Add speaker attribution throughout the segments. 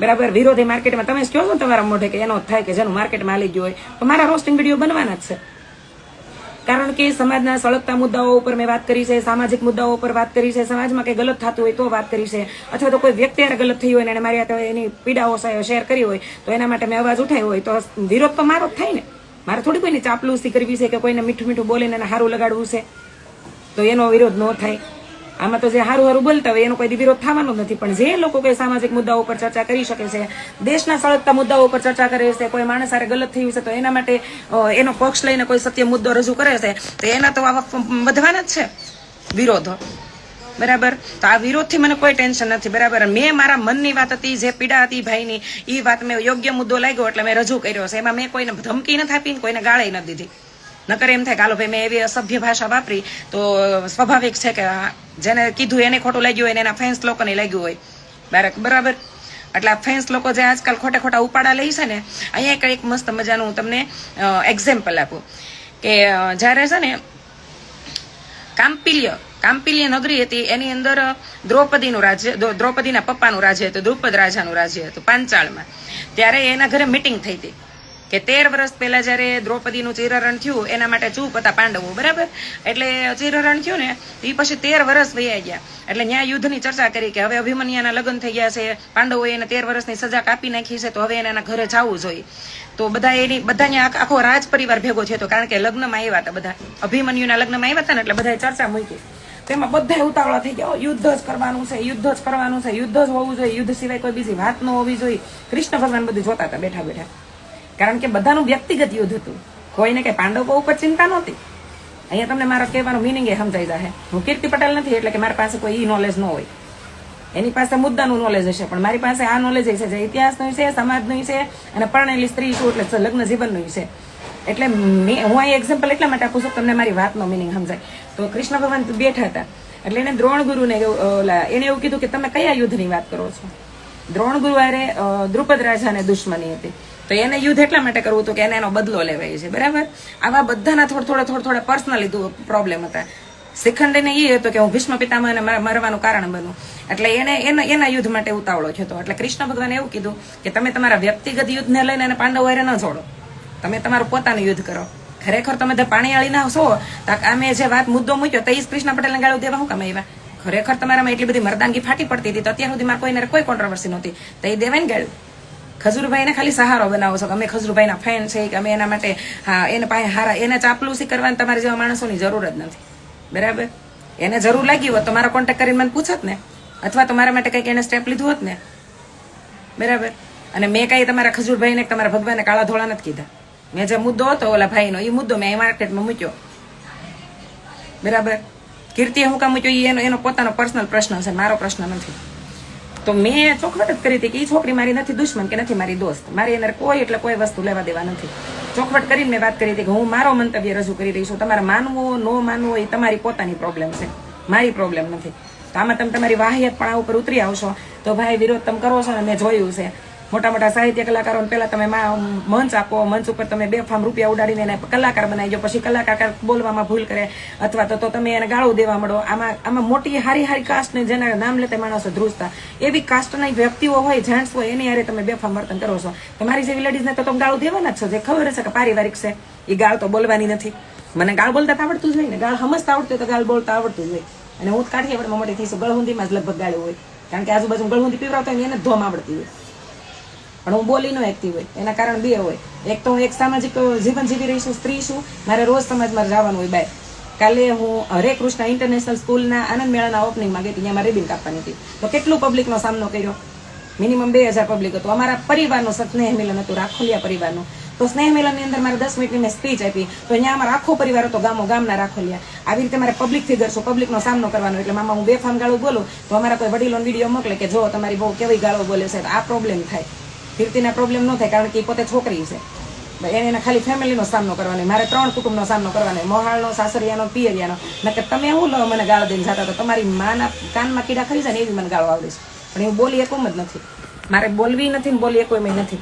Speaker 1: બરાબર? વિરોધી માર્કેટમાં તમે જ કહો છો તમારા મોઢે કે એનો થાય કે જેનું માર્કેટમાં હાલી ગયું હોય. તો મારા રોસ્ટિંગ વીડિયો બનવાના જ છે. કારણ કે સમાજના સળગતા મુદ્દાઓ ઉપર મેં વાત કરી છે, સામાજિક મુદ્દાઓ ઉપર વાત કરી છે, સમાજમાં કંઈ ગલત થતું હોય તો વાત કરી છે. અથવા તો કોઈ વ્યક્તિ હારે ગલત થઈ હોય ને મારી હાથે એની પીડાઓ શેર કરી હોય, તો એના માટે મેં અવાજ ઉઠાવ્યો હોય. તો વિરોધ તો મારો જ થાય ને. મારે થોડી કોઈને ચાપલુસી કરવી છે કે કોઈને મીઠું મીઠું બોલીને સારું લગાડવું છે? તો એનો વિરોધ ન થાય. આમાં તો જે સારું સારું બોલતા હોય એનો કોઈ વિરોધ થવાનો જ નથી. પણ જે લોકો કોઈ સામાજિક મુદ્દાઓ ઉપર ચર્ચા કરી શકે છે, દેશના સળગતા મુદ્દાઓ ઉપર ચર્ચા કરે છે, કોઈ માણસ હારે ગલત થયું છે, તો એના માટે એનો પક્ષ લઈને કોઈ સત્ય મુદ્દો રજૂ કરે છે, તો એના તો આવા વધવાના જ છે વિરોધો. બરાબર? તો આ વિરોધથી મને કોઈ ટેન્શન નથી. બરાબર? મેં મારા મનની વાત હતી, જે પીડા હતી ભાઈની એ વાત મેં યોગ્ય મુદ્દો લાગ્યો એટલે મેં રજૂ કર્યો છે. એમાં મેં કોઈને ધમકી નથી આપી કોઈને ગાળે નથી દીધી. નકર એમ થાય કે, હાલો ભાઈ, મેં એવી અસભ્ય ભાષા વાપરી, તો સ્વાભાવિક છે કે જેને કીધું એને ખોટું લાગ્યું હોય ને એના ફેન્સ લોકોને લાગ્યું હોય. બાર- બરાબર? એટલે આ ફેન્સ લોકો જે આજકાલ ખોટા ખોટા ઉપાડા લે છે ને, અહીંયા કંઈક મસ્ત મજાનું હું તમને એક્ઝામ્પલ આપું. કે જ્યારે છે ને કામ્પિલ્ય કામ્પિલ્ય નગરી હતી, એની અંદર દ્રૌપદીનું રાજ્ય દ્રૌપદીના પપ્પાનું રાજ્ય હતું, દ્રુપદ રાજાનું રાજ્ય હતું, પાંચાળમાં. ત્યારે એના ઘરે મિટિંગ થઈ હતી. કે તેર વર્ષ પહેલા જ્યારે દ્રૌપદીનું ચિરહરણ થયું, એના માટે ચૂપ હતા પાંડવો, બરાબર? એટલે ચિરહરણ થયું ને એ પછી તેર વર્ષ વયા ગયા. એટલે ન્યાય યુદ્ધની ચર્ચા કરી કે હવે અભિમન્યાના લગ્ન થઈ ગયા છે, પાંડવોએ એને તેર વર્ષની સજા કાપી નાખી છે, તો હવે એને ઘરે જવું જોઈએ. તો બધા એની બધા આખો રાજ પરિવાર ભેગો થયો હતો, કારણ કે લગ્નમાં આવ્યા હતા બધા. અભિમન્યુના લગ્નમાં આવ્યા હતા ને, એટલે બધાએ ચર્ચા મૂકી. તેમાં બધા ઉતાવળા થઈ ગયા યુદ્ધ જ કરવાનું છે, યુદ્ધ જ કરવાનું છે, યુદ્ધ જ હોવું જોઈએ, યુદ્ધ સિવાય કોઈ બીજી વાત ન હોવી જોઈએ. કૃષ્ણ ભગવાન બધું જોતા હતા, બેઠા બેઠા. કારણ કે બધાનું વ્યક્તિગત યુદ્ધ હતું. કોઈને કે પાંડવો ઉપર ચિંતા નહોતી. અહીંયા તમને મારો કહેવાનો મિનિંગ એ સમજાઈ જશે હું કીર્તિ પટેલ નથી એટલે કે મારી પાસે કોઈ ઈ નોલેજ ન હોય. એની પાસે મુદ્દાનું નોલેજ હશે પણ મારી પાસે આ નોલેજ છે જે ઇતિહાસનું છે સમાજનું છે અને પરણેલી સ્ત્રી છું એટલે લગ્ન જીવનનું છે. એટલે હું અહીં એક્ઝામ્પલ એટલા માટે આપું છું તમને મારી વાતનો મિનિંગ સમજાય. તો કૃષ્ણ ભગવાન બેઠા હતા એટલે એને દ્રોણ ગુરુને એવું, ઓલા, એને એવું કીધું કે તમે કયા યુદ્ધની વાત કરો છો? દ્રોણ ગુરુ હારે અ, દ્રુપદ રાજાને દુશ્મની હતી. તો એને યુદ્ધ એટલા માટે કરવું હતું કે એને એનો બદલો લેવાય છે, બરાબર? આવા બધાના થોડા થોડા થોડા થોડા પર્સનલી પ્રોબ્લેમ હતા. શિખંડીને એ હતો કે હું ભીષ્મ પિતામહને મરવાનું કારણ બનું. એટલે એને એના યુદ્ધ માટે ઉતાવળો થયો હતો. એટલે કૃષ્ણ ભગવાને એવું કીધું કે તમે તમારા વ્યક્તિગત યુદ્ધને લઈને એને પાંડવો હારે ન જોડો. તમે તમારું પોતાનું યુદ્ધ કરો. ખરેખર તમે પાણીવાળી ના છો. તો અમે જે વાત મુદ્દો મૂક્યો તો એ કૃષ્ણ પટેલને ગાળો દેવા કામ એવા ખરેખર તમારામાં એટલી બધી મરદાંગી ફાટી પડતી હતી તો અત્યાર સુધી મારે કોઈને કોઈ કોન્ટ્રોવર્સી નહોતી. તો એ દેવાય ને ગાળું ખજૂરભાઈને ખાલી સહારો બનાવો છો. અમે ખજુરભાઈના ફેન છે કે અમે એના માટે, હા, એને પાસે હારા, એને ચાપલુસી કરવાની તમારે જેવા માણસોની જરૂર જ નથી. બરાબર? એને જરૂર લાગી હોત તો મારો કોન્ટેક્ટ કરીને મને પૂછત ને. અથવા તો મારા માટે કંઈક એને સ્ટેપ લીધું હોત ને. બરાબર? અને મેં કાંઈ તમારા ખજુરભાઈને તમારા ભગવાનને કાળા ધોળા નથી કીધા. મેં જે મુદ્દો હતો ઓલા ભાઈનો એ મુદ્દો મેં માર્કેટમાં મૂક્યો. બરાબર? કીર્તિએ હું કામ મૂક્યો? એનો એનો પોતાનો પર્સનલ પ્રશ્ન છે, મારો પ્રશ્ન નથી. તો મેં ચોખવટ જ કરી હતી કે એ છોકરી મારી નથી દુશ્મન કે નથી મારી દોસ્ત. મારી અંદર કોઈ એટલે કોઈ વસ્તુ લેવા દેવા નથી. ચોખવટ કરીને મેં વાત કરી હતી કે હું મારો મંતવ્ય રજૂ કરી રહી છું. તમારે માનવું, ન માનવું એ તમારી પોતાની પ્રોબ્લેમ છે. મારી પ્રોબ્લેમ નથી. તો આમાં તમે તમારી વાહિયત પણ આ ઉપર ઉતરી આવશો. તો ભાઈ વિરોધ તમે કરો છો ને મેં જોયું છે. મોટા મોટા સાહિત્ય કલાકારોને પહેલા તમે મંચ આપો, મંચ ઉપર તમે બે ફામ રૂપિયા ઉડાડીને એને કલાકાર બનાવી દો પછી કલાકાર બોલવામાં ભૂલ કરે, અથવા તો તમે એને ગાળું દેવા મળો આમાં આમાં મોટી હારી હારી કાસ્ટને જેના નામ લેતા માણસો ધ્રુજતા. એવી કાસ્ટના વ્યક્તિઓ હોય જેન્ટ્સ હોય એની હારે તમે બેફામ વર્તન કરો છો. તમારી જેવી લેડીઝને તો તમે ગાળું દેવાના જ છો, જે ખબર હશે કે પારિવારિક છે. એ ગાળ તો બોલવાની નથી. મને ગાળ બોલતા આવડતું જ હોય ને, ગાળ સમજતા આવડતું તો ગાળ બોલતા આવડતું જ હોય અને હું કાઠિયાવાડમાં મોટી થઈશું, ગળહુંદીમાં જ લગભગ ગાળ્યું હોય. કારણ કે આજુબાજુ ગળહુંદી પીવરાવતા હોય એને ધોમ આવડતી હોય. પણ હું બોલી ન એકતી હોય. એના કારણ બે હોય. એક તો હું એક સામાજિક જીવન જીવી રહી છું, સ્ત્રી છું. મારે રોજ સમાજમાં જવાનું હોય બાય કાલે હું હરે કૃષ્ણ ઇન્ટરનેશનલ સ્કૂલના આનંદ મેળાના ઓપનિંગમાં ગઈ ત્યાં મારે રિબિન કાપવાની હતી. તો કેટલું પબ્લિકનો સામનો કર્યો? મિનિમમ બે હજાર પબ્લિક હતું. અમારા પરિવારનું સ્નેહ મિલન હતું, રાખોલિયા પરિવારનું. તો સ્નેહ મિલનની અંદર મારે દસ મિનિટની મેં સ્પીચ આપી. તો અહીંયા અમારો આખો પરિવાર હતો, ગામો ગામના રાખોલિયા. આવી રીતે મારે પબ્લિક ફિગર છું પબ્લિકનો સામનો કરવાનો. એટલે મામા હું બે ફામ ગાળું બોલું. તો અમારા કોઈ વડીલોનો વીડિયો મોકલે કે, જો, તમારી બહુ કેવી ગાળો બોલે છે. આ પ્રોબ્લેમ થાય. કીર્તિના પ્રોબ્લેમ ન થાય કારણ કે એ પોતે છોકરી છે. એને એને ખાલી ફેમિલીનો સામનો કરવાનો મારે ત્રણ કુટુંબનો સામનો કરવાનો મોહાળનો, સાસરિયાનો, પિયરિયાનો. નકર તમે હું લો મને ગાળ દઈને જતા તો તમારી માના કાનમાં કીડા ખરી જાય ને એવી મને ગાળો આવડે છે. પણ હું બોલી એકમ જ નથી. મારે બોલવી નથી ને બોલી એકમ નથી.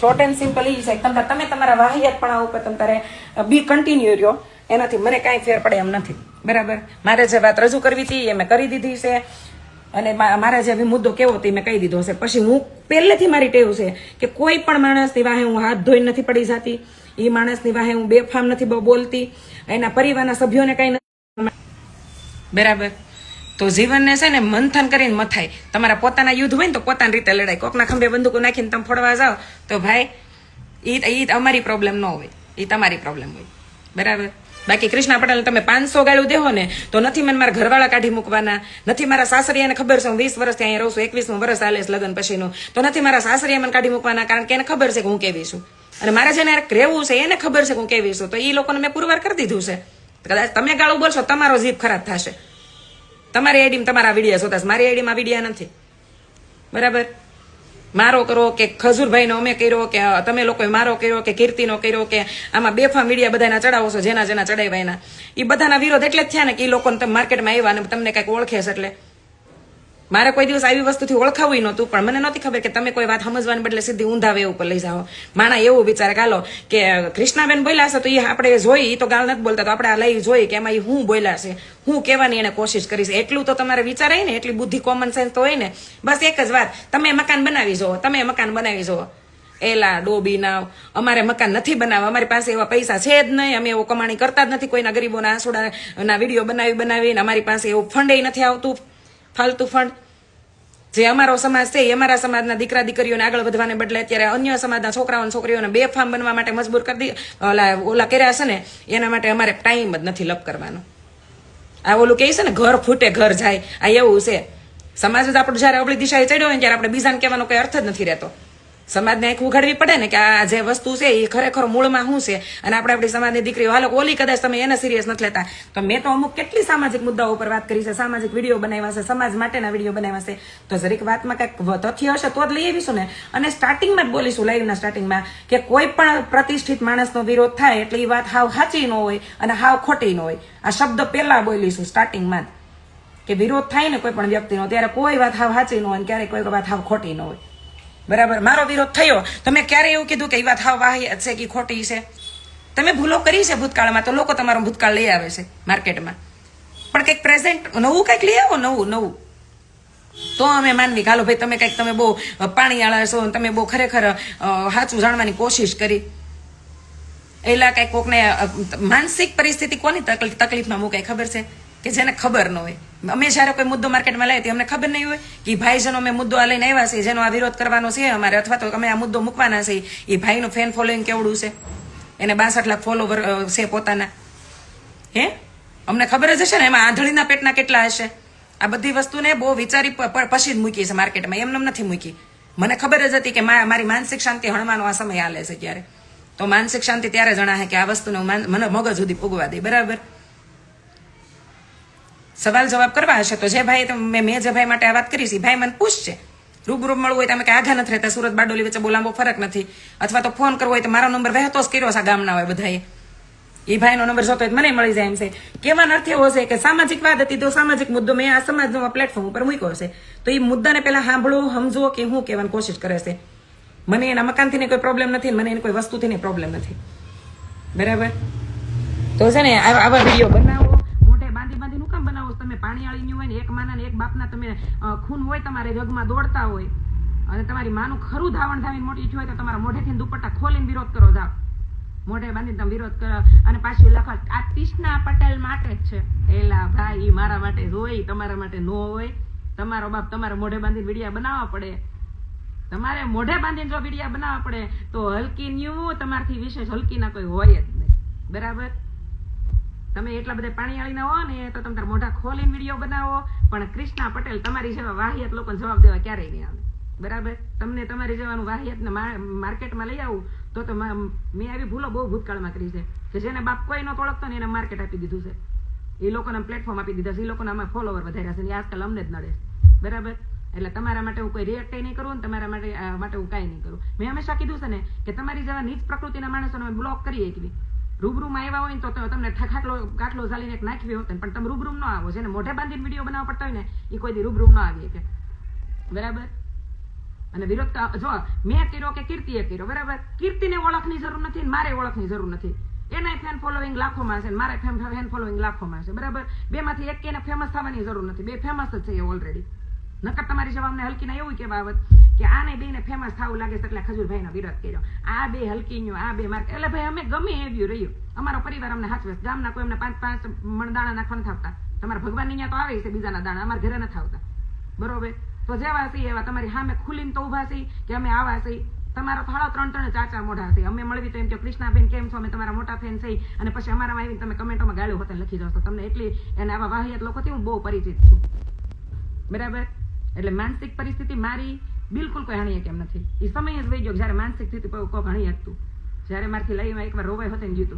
Speaker 1: શોર્ટ એન્ડ સિમ્પલ એ છે. તમે તમે તમારા વાહિયાતપણા ઉપર તમે તારે બી કન્ટિન્યુ રહ્યો. એનાથી મને કાંઈ ફેર પડે એમ નથી. બરાબર? મારે જે વાત રજૂ કરવી હતી એ મેં કરી દીધી છે. અને મારા જે મુદ્દો કેવો તે મેં કહી દીધો છે પછી હું પહેલેથી મારી ટેવ છે કે કોઈ પણ માણસની વાહે હું હાથ ધોઈ નથી પડી જતી. એ માણસની વાહે હું બેફામ નથી બોલતી. એના પરિવારના સભ્યોને કઈ બરાબર. તો જીવનને છે ને મંથન કરીને મથાય તમારા પોતાના યુદ્ધ હોય ને તો પોતાની રીતે લડાય. કોકના ખંભે બંદૂકો નાખીને તમે ફોડવા જાઓ તો ભાઈ એ અમારી પ્રોબ્લેમ ન હોય. એ તમારી પ્રોબ્લેમ હોય. બરાબર? બાકી કૃષ્ણ પટેલ તમે પાંચસો ગાળું દેહો ને, તો નથી મને મારા ઘરવાળા કાઢી મૂકવાના, નથી મારા સાસરિયાને ખબર છે હું વીસ વર્ષથી અહીંયા રહું છું, એકવીસમું વર્ષ ચાલે છે લગ્ન પછીનું, તો નથી મારા સાસરિયા મને કાઢી મૂકવાના કારણ કે એને ખબર છે કે હું કેવી છું. અને મારે જેને રહેવું છે, એને ખબર છે કે હું કેવી છું, તો એ લોકોને મેં પુરવાર કરી દીધું છે. કદાચ તમે ગાળું બોલશો, તમારો જીભ ખરાબ થશે. તમારી આઈડીમાં તમારા વિડીયા જોતા મારી આઈડીમાં વિડીયા નથી. બરાબર? મારો કરો કે ખજૂરભાઈનો અમે કર્યો કે તમે લોકોએ મારો કર્યો કે, કીર્તિનો કર્યો કે, આમાં બેફામ મીડિયા બધાના ચડાવો છો, જેના જેના ચડાવ્યા એના. એ બધાના વિરોધ એટલે જ થયા ને કે એ લોકોને તમે માર્કેટમાં આવ્યા અને તમને કાંઈક ઓળખે છે એટલે. મારે કોઈ દિવસ આવી વસ્તુથી ઓળખાવું નહોતું, પણ મને નહોતી ખબર કે તમે કોઈ વાત સમજવાને બદલે સીધી ઊંધા વે ઉપર લઈ જાઓ. માણા એવું વિચારે કાલો કે કૃષ્ણાબેન બોલ્યા છે તો એ આપણે જોઈ તો ગાળ નથી બોલતા, તો આપણે આ લઈ જોઈ કે એમાં એ હું બોલ્યા છે. હું કહેવાની એને કોશિશ કરીશ. એટલું તો તમારે વિચારાય ને, એટલી બુદ્ધિ કોમન સેન્સ તો હોય ને, બસ એક જ વાત, તમે મકાન બનાવી જુઓ, તમે મકાન બનાવી જુઓ. એલા, ડોબી નાવ, અમારે મકાન નથી બનાવવા, અમારી પાસે એવા પૈસા છે જ નહીં, અમે એવો કમાણી કરતા જ નથી, કોઈના ગરીબોના આંસુડાના વીડિયો બનાવી બનાવીને અમારી પાસે એવું ફંડે નથી આવતું. ફાલતુ ફંડ. જે અમારો સમાજ છે, એ અમારા સમાજના દીકરા દીકરીઓને આગળ વધવાને બદલે અત્યારે અન્ય સમાજના છોકરાઓ છોકરીઓને બે ફાર્મ બનવા માટે મજબૂર કરી દી ઓલા ઓલા કર્યા છે ને, એના માટે અમારે ટાઈમ જ નથી લપ કરવાનો. આ ઓલું કહે છે ને, ઘર ફૂટે, ઘર જાય. આ એવું છે. સમાજ જ આપણું જયારે અબળી દિશાએ ચડ્યો હોય ત્યારે આપણે બીજાને કહેવાનો કોઈ અર્થ જ નથી રહેતો. સમાજને એક ઉઘાડવી પડે ને કે આ જે વસ્તુ છે એ ખરેખર મૂળમાં શું છે? અને આપણે આપણી સમાજની દીકરીઓ, હાલો, ઓલી કદાચ તમે એને સિરિયસ નથી લેતા. તો મેં તો અમુક કેટલી સામાજિક મુદ્દાઓ ઉપર વાત કરી છે. સામાજિક વીડિયો બનાવ્યા છે, સમાજ માટેના વીડિયો બનાવ્યા છે. તો જરીક વાતમાં કંઈક તથ્ય હશે તો જ લઈ આવીશું ને. અને સ્ટાર્ટિંગમાં જ બોલીશું લાઈવના સ્ટાર્ટિંગમાં કે કોઈ પણ પ્રતિષ્ઠિત માણસનો વિરોધ થાય એટલે એ વાત હાવ સાચી ન હોય અને હાવ ખોટી ન હોય. આ શબ્દ પહેલા બોલીશું સ્ટાર્ટિંગમાં કે વિરોધ થાય ને કોઈ પણ વ્યક્તિનો, ત્યારે કોઈ વાત હાવ સાચી ન હોય ક્યારેક કોઈ વાત હાવ ખોટી ન હોય. બરાબર? મારો વિરોધ થયો. તમે ક્યારે એવું કીધું કે એ વાત વાહિયાત છે કે ખોટી છે? તમે ભૂલો કરી છે ભૂતકાળમાં? તો લોકો તમારો ભૂતકાળ લઈ આવે છે માર્કેટમાં. પણ કંઈક પ્રેઝન્ટ નવું કંઈક લઈ આવો, નવું નવું. તો અમે માનવી હાલો ભાઈ, તમે કંઈક, તમે બહુ પાણીવાળા છો તમે બહુ ખરેખર સાચું જાણવાની કોશિશ કરી. એલા કંઈક કોકને માનસિક પરિસ્થિતિ કોની તકલીફ તકલીફમાં મૂકાય ખબર છે? કે જેને ખબર ન હોય. અમે જ્યારે કોઈ મુદ્દો માર્કેટમાં લાવીએ તો અમને ખબર નહીં હોય કે ભાઈજનો ભાઈ જેનો અમે મુદ્દો આ લઈને આવ્યા છે, જેનો આ વિરોધ કરવાનો છે, અમારે અથવા તો અમે આ મુદ્દો મૂકવાના છે એ ભાઈનું ફેન ફોલોઈંગ કેવડું છે? એને બાસઠ લાખ ફોલોવર છે પોતાના. હે? અમને ખબર જ હશે ને, એમાં આંધળીના પેટના કેટલા હશે? આ બધી વસ્તુને બહુ વિચારી પછી જ મૂકી છે માર્કેટમાં એમને નથી મૂકી. મને ખબર જ હતી કે મારી માનસિક શાંતિ હણવાનો આ સમય હાલે છે ત્યારે તો માનસિક શાંતિ ત્યારે જણાશે કે આ વસ્તુને મને મગજ સુધી પૂગવા દે, બરાબર? સવાલ જવાબ કરવા હશે તો જે ભાઈ મેં જે ભાઈ માટે આ વાત કરી છે ભાઈ મને પૂછશે રૂબરૂ મળવું હોય તમે કે આઘા નથી રહેતા, સુરત બારડોલી વચ્ચે બહુ લાંબો ફરક નથી. અથવા તો ફોન કરવો હોય તો મારો નંબર વહેતો જ કર્યો છે ગામના હોય બધાએ. એ ભાઈનો નંબર જોતો હોય મને મળી જાય એમ છે. કહેવાનો અર્થ એવો છે કે સામાજિક વાત હતી તો સામાજિક મુદ્દો મેં આ સમાજનો પ્લેટફોર્મ ઉપર મૂક્યો છે. તો એ મુદ્દાને પહેલા સાંભળો, સમજો કે હું કહેવાની કોશિશ કરે છે. મને એના મકાનથી કોઈ પ્રોબ્લેમ નથી મને એની કોઈ વસ્તુથી પ્રોબ્લેમ નથી. બરાબર? તો છે ને આવા વીડિયો બનાવો. છો? તમે હોય ને, એક માના ને એક બાપના તમે ખૂન હોય તમારે જગમાં દોડતા હોય, અને તમારી માનું ખરું ધાવણ ધાવીને મોટી હોય તો તમારા મોઢેથી દુપટ્ટા ખોલીને વિરોધ કરો જાઓ. મોઢે બાંધીને તમે વિરોધ કરો. અને પાછું લખો, આ કૃષ્ણા પટેલ માટે જ છે. એલા ભાઈ એ મારા માટે હોય તમારા માટે નો હોય. તમારો બાપ તમારે મોઢે બાંધીને વિડીયા બનાવવા પડે. તમારે મોઢે બાંધીને જો વિડીયા બનાવવા પડે, તો હલકી ન્યુ, તમારથી વિશેષ હલકી ના કોઈ હોય જ નહીં. બરાબર? તમે એટલા બધા પાણીવાળીના હો ને તો તમે તારા મોઢા ખોલીને વીડિયો બનાવો. પણ કૃષ્ણા પટેલ તમારી જેવા વાહિયાત લોકોને જવાબ દેવા ક્યારેય નહીં આવે. બરાબર? તમને તમારી જેવાનું વાહિયાતને માર્કેટમાં લઈ આવું તો તો મેં આવી ભૂલો બહુ ભૂતકાળમાં કરી છે કે જેને બાપ કોઈ ન ઓળખતો ને એને માર્કેટ આપી દીધું છે. એ લોકોને પ્લેટફોર્મ આપી દીધા છે. એ લોકોને આમાં ફોલોવર વધાર્યા છે ને આજકાલ અમને જ નડે બરાબર? એટલે તમારા માટે હું કોઈ રિએક્ટ નહીં કરું ને તમારા માટે માટે હું કાંઈ નહીં કરું. મેં હંમેશા કીધું છે ને કે તમારી જેવા નીચ પ્રકૃતિના માણસોને અમે બ્લોક કરીએ એકવી રૂબરૂમાં આવ્યા હોય ને તો તમને ઠખાટલો ખાટલો કાટલો ઝાલીને એક નાખવી હોત પણ તમે રૂબરૂ ન આવો, જેને મોઢે બાંધીને વીડિયો બનાવવા પડતા હોય ને એ કોઈ દી રૂબરૂમ ન આવી કે બરાબર? અને વિરોધ જો, મેં કર્યો કે કીર્તિએ કર્યો, બરાબર? કીર્તિને ઓળખની જરૂર નથી ને મારે ઓળખની જરૂર નથી. એના ફેન ફોલોઈંગ લાખોમાં છે ને મારે ફેન ફોલોઈંગ લાખોમાં છે બરાબર? બેમાંથી એક એને ફેમસ થવાની જરૂર નથી. બે ફેમસ જ છે ઓલરેડી નકર તમારી જેવા અમને હલકીના એવું કહેવા આવત કે આને બેને ફેમસ થવું લાગે છે એટલે ખજૂરભાઈનો વિરોધ કર્યો. આ બે હલકીન્યો, આ બે માર્ક એટલે ભાઈ અમે ગમે એવું રહ્યું. અમારો પરિવાર અમને હાચવે છે. ગામના કોઈ અમને પાંચ પાંચ મણ દાણા નાખવા નથી આવતા. તમારા ભગવાન અહીંયા તો આવે છે બીજાના દાણા. અમારા ઘરે નથી આવતા. બરોબર? તો જેવા છે એવા. તમારી સામે ખુલીને તો ઊભા છે કે અમે આવા છીએ તમારા થાળા ત્રણ ત્રણ ચાર મોઢા છે. અમે મળવી તો એમ કે કૃષ્ણાબેન, કેમ છો? અમે તમારા મોટા ફેન છે. અને પછી અમારામાં આવીને તમે કમેન્ટોમાં ગાળ્યું હોતા લખી દો છો તમને એટલી અને આવા વાહિયાત લોકોથી હું બહુ પરિચિત છું. બરાબર? એટલે માનસિક પરિસ્થિતિ મારી બિલકુલ કોઈ હાણી કેમ નથી. એ સમય જ વહી ગયો જ્યારે માનસિક સ્થિતિ કોઈ હણી હતું જ્યારે મારથી લઈ એકવાર રોવાય હોતે ને જીતું